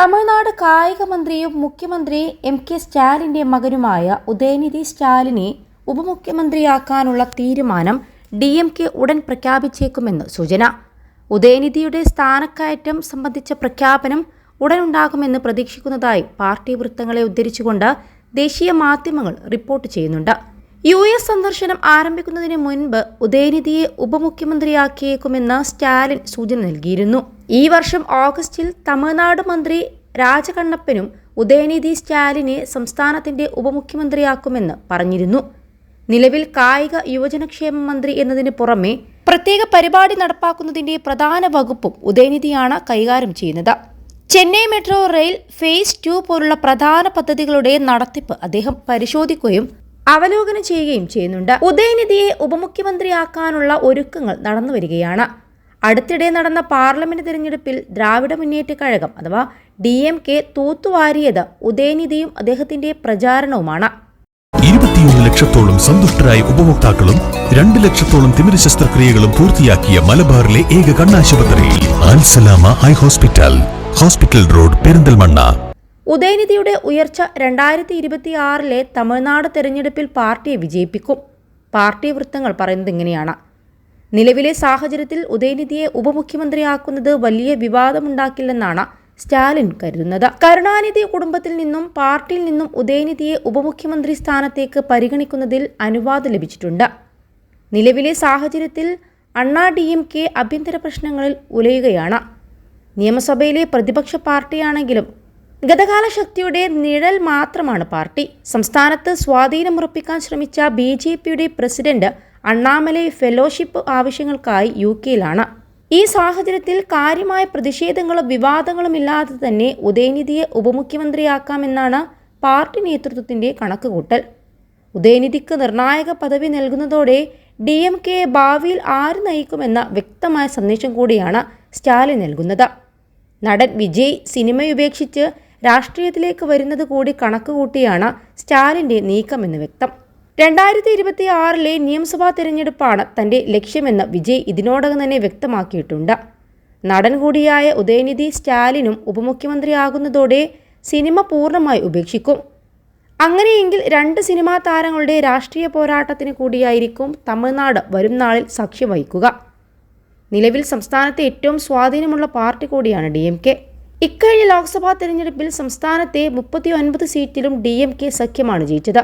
തമിഴ്നാട് കായിക മന്ത്രിയും മുഖ്യമന്ത്രി എം കെ സ്റ്റാലിന്റെ മകനുമായ ഉദയനിധി സ്റ്റാലിനെ ഉപമുഖ്യമന്ത്രിയാക്കാനുള്ള തീരുമാനം ഡി എം കെ ഉടൻ പ്രഖ്യാപിച്ചേക്കുമെന്ന് സൂചന. ഉദയനിധിയുടെ സ്ഥാനക്കയറ്റം സംബന്ധിച്ച പ്രഖ്യാപനം ഉടൻ ഉടനുണ്ടാകുമെന്ന് പ്രതീക്ഷിക്കുന്നതായി പാർട്ടി വൃത്തങ്ങളെ ഉദ്ധരിച്ചുകൊണ്ട് ദേശീയ മാധ്യമങ്ങൾ റിപ്പോർട്ട് ചെയ്യുന്നുണ്ട്. യു എസ് സന്ദർശനം ആരംഭിക്കുന്നതിന് മുൻപ് ഉദയനിധിയെ ഉപമുഖ്യമന്ത്രിയാക്കിയേക്കുമെന്ന് സ്റ്റാലിൻ സൂചന നൽകിയിരുന്നു. ഈ വർഷം ഓഗസ്റ്റിൽ തമിഴ്നാട് മന്ത്രി രാജകണ്ണപ്പനും ഉദയനിധി സ്റ്റാലിനെ സംസ്ഥാനത്തിന്റെ ഉപമുഖ്യമന്ത്രിയാക്കുമെന്ന് പറഞ്ഞിരുന്നു. നിലവിൽ കായിക യുവജനക്ഷേമ മന്ത്രി എന്നതിന് പുറമെ പ്രത്യേക പരിപാടി നടപ്പാക്കുന്നതിന്റെ പ്രധാന വകുപ്പും ഉദയനിധിയാണ് കൈകാര്യം ചെയ്യുന്നത്. Chennai metro rail phase two പോലുള്ള പ്രധാന പദ്ധതികളുടെ നടത്തിപ്പ് അദ്ദേഹം പരിശോധിക്കുകയും അവലോകനം ചെയ്യുകയും ചെയ്യുന്നുണ്ട്. ഉദയനിധിയെ ഉപമുഖ്യമന്ത്രിയാക്കാനുള്ള ഒരുക്കങ്ങൾ നടന്നു വരികയാണ്. അടുത്തിടെ നടന്ന പാർലമെന്റ് തിരഞ്ഞെടുപ്പിൽ ദ്രാവിഡ മുന്നേറ്റ കഴകം അഥവാ ഡി എം കെ തൂത്തുവാരിയത് ഉദയനിധിയും അദ്ദേഹത്തിന്റെ പ്രചാരണവുമാണ്. ഇരുപത്തിയൊന്ന് ലക്ഷത്തോളം സന്തുഷ്ടരായ ഉപഭോക്താക്കളും രണ്ട് ലക്ഷത്തോളം തിമിര ശസ്ത്രക്രിയകളും പൂർത്തിയാക്കിയ മലബാറിലെ ഏക കണ്ണാശുപത്രി ആൻസലാമ ഹൈ ഹോസ്പിറ്റൽ. Hospital road Perinthalmanna. ഉദയനിധിയുടെ ഉയർച്ച രണ്ടായിരത്തി ഇരുപത്തി ആറിലെ തമിഴ്നാട് തെരഞ്ഞെടുപ്പിൽ പാർട്ടിയെ വിജയിപ്പിക്കും. പാർട്ടി വൃത്തങ്ങൾ പറയുന്നത് ഇങ്ങനെയാണ്. നിലവിലെ സാഹചര്യത്തിൽ ഉദയനിധിയെ ഉപമുഖ്യമന്ത്രിയാക്കുന്നത് വലിയ വിവാദമുണ്ടാക്കില്ലെന്നാണ് സ്റ്റാലിൻ കരുതുന്നത്. കരുണാനിധി കുടുംബത്തിൽ നിന്നും പാർട്ടിയിൽ നിന്നും ഉദയനിധിയെ ഉപമുഖ്യമന്ത്രി സ്ഥാനത്തേക്ക് പരിഗണിക്കുന്നതിൽ അനുവാദം ലഭിച്ചിട്ടുണ്ട്. നിലവിലെ സാഹചര്യത്തിൽ അണ്ണാ ഡി എം കെ ആഭ്യന്തര പ്രശ്നങ്ങളിൽ ഉലയുകയാണ്. നിയമസഭയിലെ പ്രതിപക്ഷ പാർട്ടിയാണെങ്കിലും ഗതകാല ശക്തിയുടെ നിഴൽ മാത്രമാണ് പാർട്ടി. സംസ്ഥാനത്ത് സ്വാധീനമുറപ്പിക്കാൻ ശ്രമിച്ച ബി ജെ പിയുടെ പ്രസിഡന്റ് അണ്ണാമലൈ ഫെലോഷിപ്പ് ആവശ്യങ്ങൾക്കായി യു കെയിലാണ്. ഈ സാഹചര്യത്തിൽ കാര്യമായ പ്രതിഷേധങ്ങളും വിവാദങ്ങളും ഇല്ലാതെ തന്നെ ഉദയനിധിയെ ഉപമുഖ്യമന്ത്രിയാക്കാമെന്നാണ് പാർട്ടി നേതൃത്വത്തിന്റെ കണക്കുകൂട്ടൽ. ഉദയനിധിക്ക് നിർണായക പദവി നൽകുന്നതോടെ ഡി എം കെ ഭാവിയിൽ ആര് നയിക്കുമെന്ന വ്യക്തമായ സന്ദേശം കൂടിയാണ് സ്റ്റാലിൻ നൽകുന്നത്. നടൻ വിജയ് സിനിമയുപേക്ഷിച്ച് രാഷ്ട്രീയത്തിലേക്ക് വരുന്നത് കൂടി കണക്കുകൂട്ടിയാണ് സ്റ്റാലിന്റെ നീക്കമെന്ന് വ്യക്തം. രണ്ടായിരത്തി ഇരുപത്തി ആറിലെ നിയമസഭാ തിരഞ്ഞെടുപ്പാണ് തന്റെ ലക്ഷ്യമെന്ന് വിജയ് ഇതിനോടകം തന്നെ വ്യക്തമാക്കിയിട്ടുണ്ട്. നടൻ കൂടിയായ ഉദയനിധി സ്റ്റാലിനും ഉപമുഖ്യമന്ത്രിയാകുന്നതോടെ സിനിമ പൂർണമായി ഉപേക്ഷിക്കും. അങ്ങനെയെങ്കിൽ രണ്ട് സിനിമാ താരങ്ങളുടെ രാഷ്ട്രീയ പോരാട്ടത്തിന് കൂടിയായിരിക്കും തമിഴ്നാട് വരും നാളിൽ സാക്ഷ്യം വഹിക്കുക. നിലവിൽ സംസ്ഥാനത്തെ ഏറ്റവും സ്വാധീനമുള്ള പാർട്ടി കൂടിയാണ് ഡി ഇക്കഴിഞ്ഞ ലോക്സഭാ തെരഞ്ഞെടുപ്പിൽ സംസ്ഥാനത്തെ മുപ്പത്തി ഒൻപത് സീറ്റിലും ഡി എം കെ സഖ്യമാണ് ജയിച്ചത്.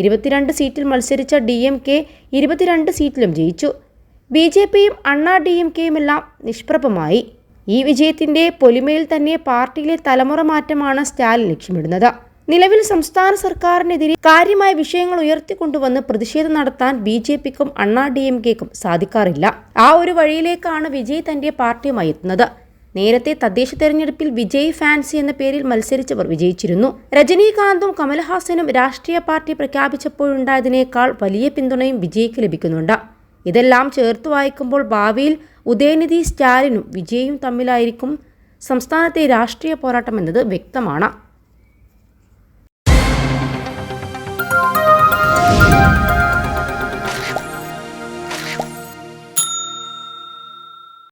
ഇരുപത്തിരണ്ട് സീറ്റിൽ മത്സരിച്ച ഡി എം കെ ഇരുപത്തിരണ്ട് സീറ്റിലും ജയിച്ചു. ബി ജെ പിയും അണ്ണാ ഡി എം കെയുമെല്ലാം നിഷ്പ്രഭമായി. ഈ വിജയത്തിന്റെ പൊലിമയിൽ തന്നെ പാർട്ടിയിലെ തലമുറ മാറ്റമാണ് സ്റ്റാലിൻ ലക്ഷ്യമിടുന്നത്. നിലവിൽ സംസ്ഥാന സർക്കാരിനെതിരെ കാര്യമായ വിഷയങ്ങൾ ഉയർത്തിക്കൊണ്ടുവന്ന് പ്രതിഷേധം നടത്താൻ ബി ജെ പിക്കും അണ്ണാ ഡി എം കെക്കും സാധിക്കാറില്ല. ആ ഒരു വഴിയിലേക്കാണ് വിജയ് തന്റെ പാർട്ടിയുമായി എത്തുന്നത്. നേരത്തെ തദ്ദേശ തെരഞ്ഞെടുപ്പിൽ വിജയ് ഫാൻസി എന്ന പേരിൽ മത്സരിച്ചവർ വിജയിച്ചിരുന്നു. രജനീകാന്തും കമൽഹാസനും രാഷ്ട്രീയ പാർട്ടി പ്രഖ്യാപിച്ചപ്പോഴുണ്ടായതിനേക്കാൾ വലിയ പിന്തുണയും വിജയ്ക്ക് ലഭിക്കുന്നുണ്ട്. ഇതെല്ലാം ചേർത്ത് വായിക്കുമ്പോൾ ഭാവിയിൽ ഉദയനിധി സ്റ്റാലിനും വിജയും തമ്മിലായിരിക്കും സംസ്ഥാനത്തെ രാഷ്ട്രീയ പോരാട്ടം എന്നത് വ്യക്തമാണ്.